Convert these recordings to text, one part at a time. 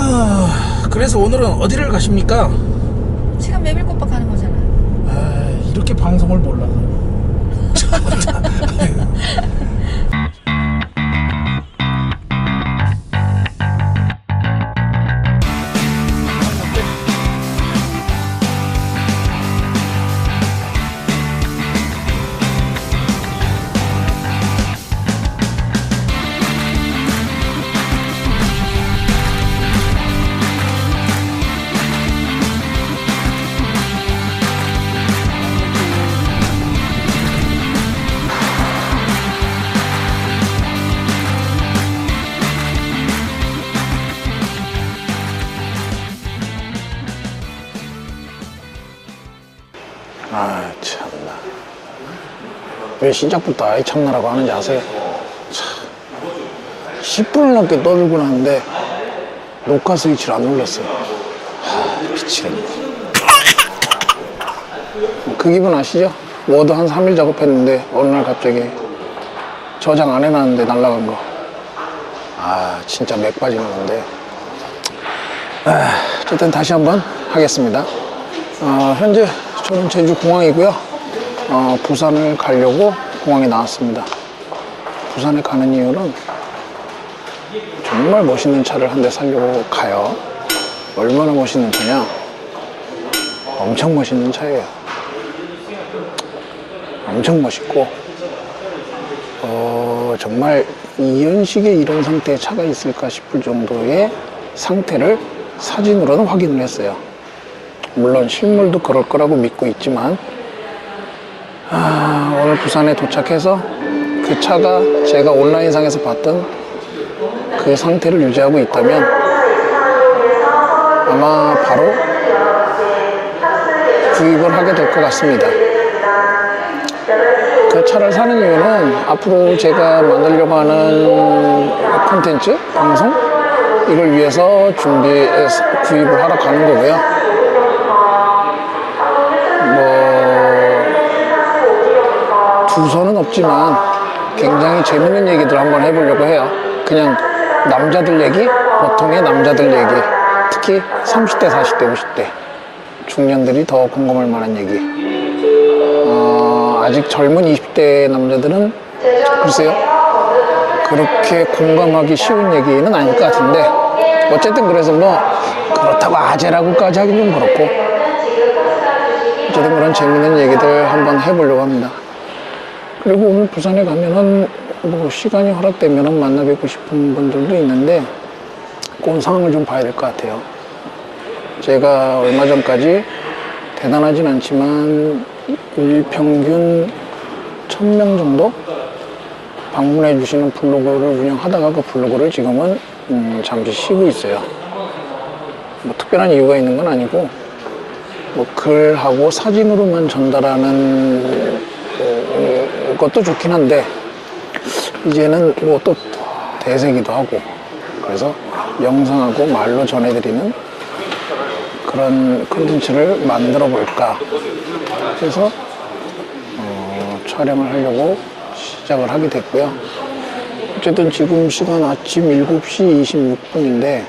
아, 그래서 오늘은 어디를 가십니까? 지금 메밀꽃밭 가는 거잖아. 아, 이렇게 방송을 몰라서. 아, 참나. 왜 시작부터 아이 참나라고 하는지 아세요? 참. 10분을 넘게 떠들고 나는데 녹화 스위치를 안 눌렀어요. 하, 미치겠네. 그 기분 아시죠? 워드 한 3일 작업했는데 어느 날 갑자기 저장 안 해놨는데 날라간 거. 아, 진짜 맥 빠지는 건데. 아, 어쨌든 다시 한번 하겠습니다. 어, 현재 저는 제주 공항이고요. 어, 부산을 가려고 공항에 나왔습니다. 부산에 가는 이유는 정말 멋있는 차를 한대 사려고 가요. 얼마나 멋있는 차냐? 엄청 멋있는 차예요. 엄청 멋있고, 어, 정말 이연식에 이런 상태의 차가 있을까 싶을 정도의 상태를 사진으로는 확인을 했어요. 물론 실물도 그럴 거라고 믿고 있지만 아, 오늘 부산에 도착해서 그 차가 제가 온라인상에서 봤던 그 상태를 유지하고 있다면 아마 바로 구입을 하게 될 것 같습니다. 그 차를 사는 이유는 앞으로 제가 만들려고 하는 콘텐츠, 방송 이걸 위해서 준비해서 구입을 하러 가는 거고요. 뭐 두서는 없지만 굉장히 재밌는 얘기들 한번 해보려고 해요. 그냥 남자들 얘기, 보통의 남자들 얘기, 특히 30대, 40대, 50대 중년들이 더 공감할 만한 얘기. 어, 아직 젊은 20대 남자들은 글쎄요. 그렇게 공감하기 쉬운 얘기는 아닐 것 같은데 어쨌든 그래서 뭐 그렇다고 아재라고까지 하긴 좀 그렇고 어쨌든 그런 재밌는 얘기들 한번 해보려고 합니다. 그리고 오늘 부산에 가면은 뭐 시간이 허락되면은 만나 뵙고 싶은 분들도 있는데 그 상황을 좀 봐야 될 것 같아요. 제가 얼마 전까지 대단하진 않지만 일평균 1000명 정도 방문해 주시는 블로그를 운영하다가 그 블로그를 지금은 음, 잠시 쉬고 있어요. 뭐 특별한 이유가 있는 건 아니고 뭐 글하고 사진으로만 전달하는 어, 것도 좋긴 한데 이제는 뭐 또 대세기도 하고 그래서 영상하고 말로 전해드리는 그런 컨텐츠를 만들어 볼까 해서 어, 촬영을 하려고 시작을 하게 됐고요. 어쨌든 지금 시간 아침 7시 26분인데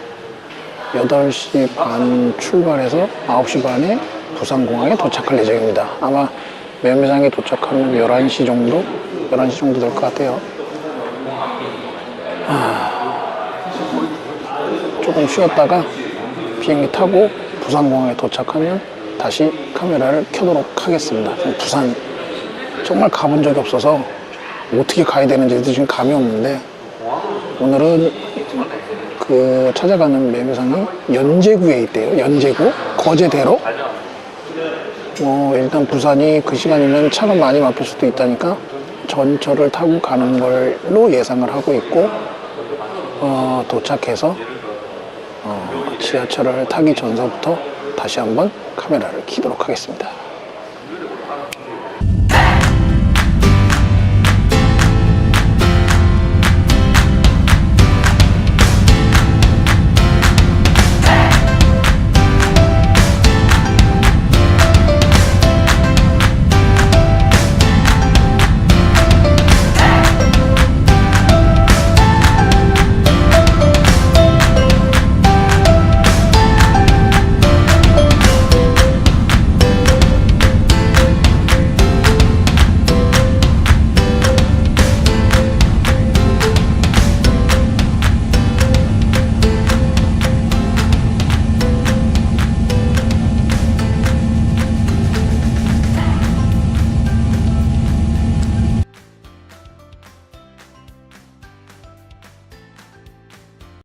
8시 반 출발해서 9시 반에 부산공항에 도착할 예정입니다. 아마 매매장에 도착하면 11시 정도? 11시 정도 될 것 같아요. 하, 조금 쉬었다가 비행기 타고 부산공항에 도착하면 다시 카메라를 켜도록 하겠습니다. 부산 정말 가본 적이 없어서 어떻게 가야 되는지도 지금 감이 없는데 오늘은 그 찾아가는 매매상이 연제구에 있대요. 연제구 거제대로. 뭐 일단 부산이 그 시간이면 차가 많이 막힐 수도 있다니까 전철을 타고 가는 걸로 예상을 하고 있고 어, 도착해서 어, 지하철을 타기 전서부터 다시 한번 카메라를 켜도록 하겠습니다.